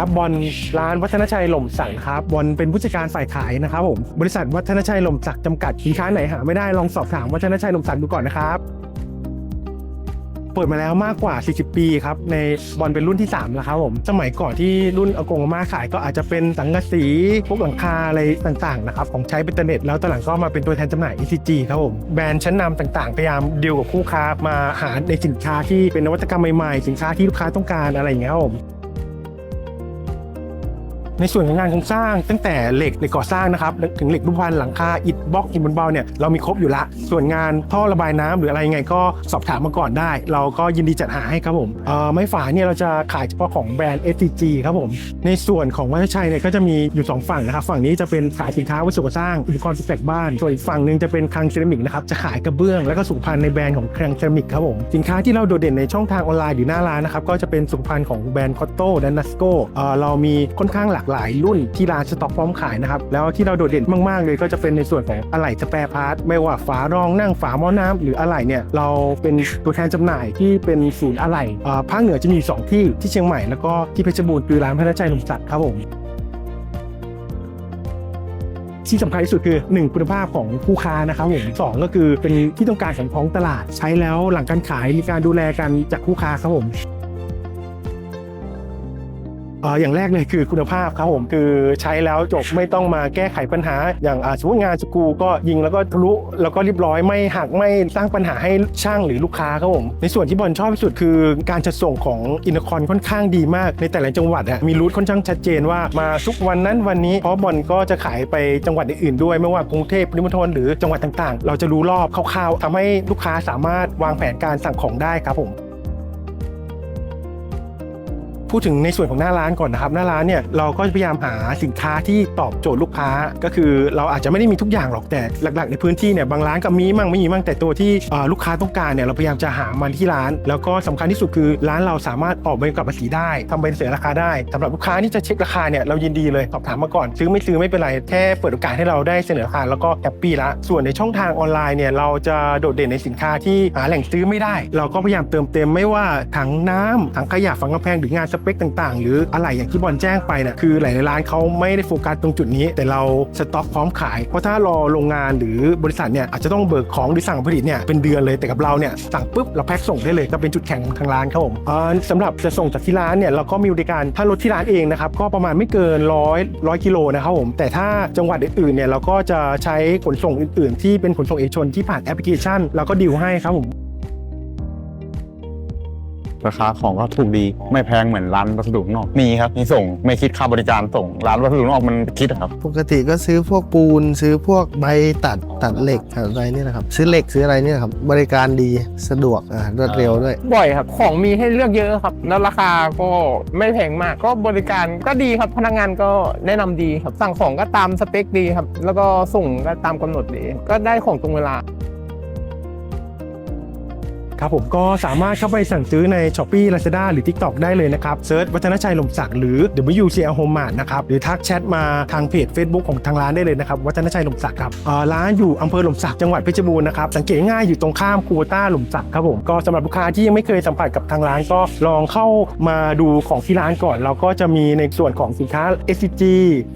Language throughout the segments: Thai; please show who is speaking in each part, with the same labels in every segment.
Speaker 1: ครับบอลร้านวัฒนชัยหล่มสักครับบอลเป็นผู้จัดการฝ่ายขายนะครับผมบริษัทวัฒนชัยหล่มสักจำกัดสินค้าไหนหาไม่ได้ลองสอบถามวัฒนชัยหล่มสักดูก่อนนะครับเปิดมาแล้วมากกว่า 40 ปีครับ ในบอลเป็นรุ่นที่ 3 แล้วครับผม สมัยก่อนที่รุ่นอากงอาม่าขายก็อาจจะเป็นสังกะสี พวกหลังคาอะไรต่างๆนะครับของใช้เป็นเทอร์เน็ต แล้วตอนหลังก็มาเป็นตัวแทนจำหน่าย ECG ครับผม แบรนด์ชั้นนำต่างๆ พยายามดีลกับคู่ค้ามาหาในสินค้าที่เป็นนวัตกรรมใหม่ๆ สินค้าที่ลูกค้าต้องการอะไรอย่างเงี้ยครับผม ในส่วนของงานโครงสร้างตั้งแต่เหล็กในก่อสร้างนะครับถึงเหล็กรูปพรรณหลังคาอิฐบล็อกอิฐบนเบาเนี่ยเรามีครบอยู่ละ ส่วนงานท่อระบายน้ำหรืออะไรยังไงก็สอบถามมาก่อนได้ เราก็ยินดีจัดหาให้ครับผมไม้ฝาเนี่ยเราจะขายเฉพาะของแบรนด์ STG ครับผม ในส่วนของวัฒชัยเนี่ยก็จะมีอยู่ 2 ฝั่งนะครับ ฝั่งนี้จะเป็นขายสินค้าวัสดุก่อสร้างอุปกรณ์ตกแต่งบ้าน ส่วนอีกฝั่งหนึ่งจะเป็นคลังเซรามิกนะครับจะขายกระเบื้องแล้วก็สุขภัณฑ์ในแบรนด์ของคลังเซรามิกครับผมสินค้าที่เราโดดเด่นในช่องทางออนไลน์หรือหน้าร้านนะครับก็จะเป็นสุขภัณฑ์ของแบรนด์คอตโต้และนัสโกเรามีค่อนข้างหลากหลายรุ่นที่ร้านสต็อกพร้อมขายนะครับ แล้วที่เราโดดเด่นมากๆเลยก็จะเป็นในส่วนของอะไหล่สแปร์พาร์ทไม่ว่าฝารองนั่งฝาหม้อน้ำหรืออะไหล่เนี่ยเราเป็นตัวแทนจำหน่ายที่เป็นศูนย์อะไหล่ภาคเหนือจะมีสองที่ที่เชียงใหม่แล้วก็ที่เพชรบูรณ์คือร้านพระนชัยหนุ่มสัตว์ครับผมที่สำคัญที่สุดคือ 1 คุณภาพของผู้ค้านะครับผมสองก็คือเป็นที่ต้องการของท้องตลาดใช้แล้วหลังการขายมีการดูแลกันจากผู้ค้าครับผม อ่ออย่างแรกเลยคือคุณภาพครับผมคือใช้แล้วจบไม่ต้องมาแก้ไขปัญหา อย่างอ่าสมมติงานสกูก็ยิงแล้วก็ทะลุแล้วก็เรียบร้อยไม่หักไม่สร้างปัญหาให้ช่างหรือลูกค้าครับผมในส่วนที่บอลชอบที่สุดคือการจัดส่งของอินเตอร์คอนค่อนข้างดีมาก ในแต่ละจังหวัดอะมีรูทค่อนข้างชัดเจนว่ามาทุกวันนั้นวันนี้เพราะบอลก็จะขายไปจังหวัดอื่นๆด้วย ไม่ว่ากรุงเทพปริมณฑลหรือจังหวัดต่างๆ เราจะรู้รอบคร่าวๆทำให้ลูกค้าสามารถวางแผนการสั่งของได้ครับผม พูดถึงในส่วนของหน้าร้านก่อนนะครับหน้าร้านเนี่ยเราก็พยายามหาสินค้าที่ตอบโจทย์ลูกค้า ก็คือเราอาจจะไม่ได้มีทุกอย่างหรอกแต่หลัก ๆ ในพื้นที่เนี่ยบางร้านก็มีมั่งไม่มีมั่งแต่ตัวที่ลูกค้าต้องการเนี่ยเราพยายามจะหามันที่ร้าน แล้วก็สำคัญที่สุดคือร้านเราสามารถออกใบกำกับภาษีได้ทำใบเสนอราคาได้สำหรับลูกค้าที่จะเช็คราคาเนี่ยเรายินดีเลยสอบถามมาก่อน ซื้อไม่ซื้อไม่เป็นไรแค่เปิดโอกาสให้เราได้เสนอราคาแล้วก็แฮปปี้ละส่วนในช่องทางออนไลน์เนี่ยเราจะโดดเด่นในสินค้าที่หาแหล่งซื้อไม่ได้ เราก็พยายามเติมเต็มไม่ว่าถังน้ำถังขยะฝังกำแพงหรืองานสเปคต่างๆ หรืออะไรอย่างที่บอลแจ้งไปเนี่ยคือหลายๆร้านเขาไม่ได้โฟกัสตรงจุดนี้ แต่เราสต็อกพร้อมขาย เพราะถ้ารอโรงงานหรือบริษัทเนี่ยอาจจะต้องเบิกของหรือสั่งผลิตเนี่ยเป็นเดือนเลยแต่กับเราเนี่ยสั่งปุ๊บเราแพ็คส่งได้เลยก็เป็นจุดแข็งของทางร้านครับผมเออสำหรับจะส่งจากที่ร้านเนี่ยเราก็มีบริการถ้ารถที่ร้านเองนะครับก็ประมาณไม่เกินร้อยร้อยกิโลนะครับผมแต่ถ้าจังหวัดอื่นๆเนี่ยเราก็จะใช้ขนส่งอื่น ๆ ที่เป็นขนส่งเอกชนที่ผ่านแอปพลิเคชันเราก็ดีลให้ครับผม
Speaker 2: ราคาของก็ถูกดีไม่แพงเหมือนร้านวัสดุข้างนอกมีครับมีส่งไม่คิดค่าบริการส่ง ร้านวัสดุข้างนอกมันคิดอะครับ
Speaker 3: ปกติก็ซื้อพวกปูน ซื้อพวกใบตัดตัดเหล็กอะไรนี่นะครับซื้อเหล็กซื้ออะไรเนี่ยครับบริการดีสะดวกอ่ารวดเร็วด้วย
Speaker 4: บ่อยครับ ของมีให้เลือกเยอะครับ แล้วราคาก็ไม่แพงมาก ก็บริการก็ดีครับพนักงานก็แนะนำดีครับสั่งของก็ตามสเปคดีครับแล้วก็ส่งก็ตามกำหนดดี ก็ได้ของตรงเวลา
Speaker 1: ครับผมก็สามารถเข้าไปสั่งซื้อใน s h อ p e e Lazada หรือ TikTok ได้เลยนะครับเซิร์ชวัฒนชัยลมศักดิ์หรือ WCL Home Mart นะครับหรือทักแชทมาทางเพจ Facebook ของทางร้านได้เลยนะครับวัฒนชัยลมศักดิ์ครับร้านอยู่อำเภอลมศักดิ์จังหวัดเพชรบูรณ์นะครับสังเกตง่ายอยู่ตรงข้ามคูโบต้าลมศักดิ์ครับผมก็สำหรับลูกค้าที่ยังไม่เคยสัมผัสกับทางร้านก็ลองเข้ามาดูของที่ร้านก่อน เราก็จะมีในส่วนของสินค้า SCG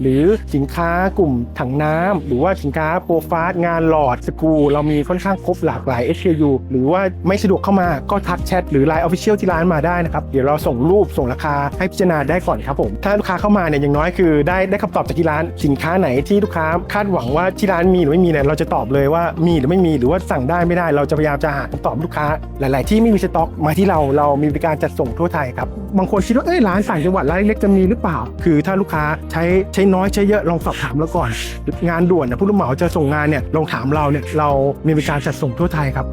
Speaker 1: หรือสินค้ากลุ่มถังน้ำหรือว่าสินค้าโปรฟาสงานหลอดสกูเรามีค่อนข้างครบหลากหลาย SKU หรือว่าไม่สะดวกเข้ามาก็ทักแชทหรือ Line Official ที่ร้านมาได้นะครับ เดี๋ยวเราส่งรูปส่งราคาให้พิจารณาได้ก่อนครับผม ถ้าลูกค้าเข้ามาเนี่ยอย่างน้อยคือได้ได้คำตอบจากที่ร้านสินค้าไหนที่ลูกค้าคาดหวังว่าที่ร้านมีหรือไม่มีเนี่ยเราจะตอบเลยว่ามีหรือไม่มีหรือว่าสั่งได้ไม่ได้ เราจะพยายามจะหาคำตอบลูกค้า หลาย ๆ ที่ไม่มีสต็อกมาที่เราเรามีบริการจัดส่งทั่วไทยครับบางคนคิดว่าเอ้ยร้านต่างจังหวัดร้านเล็กๆจะมีหรือเปล่า คือถ้าลูกค้าใช้ใช้น้อยใช้เยอะลองสอบถามเราก่อน งานด่วนนะผู้รับเหมาจะส่งงานเนี่ยลองถามเราเนี่ยเรามีบริการจัดส่งทั่วไทยครับ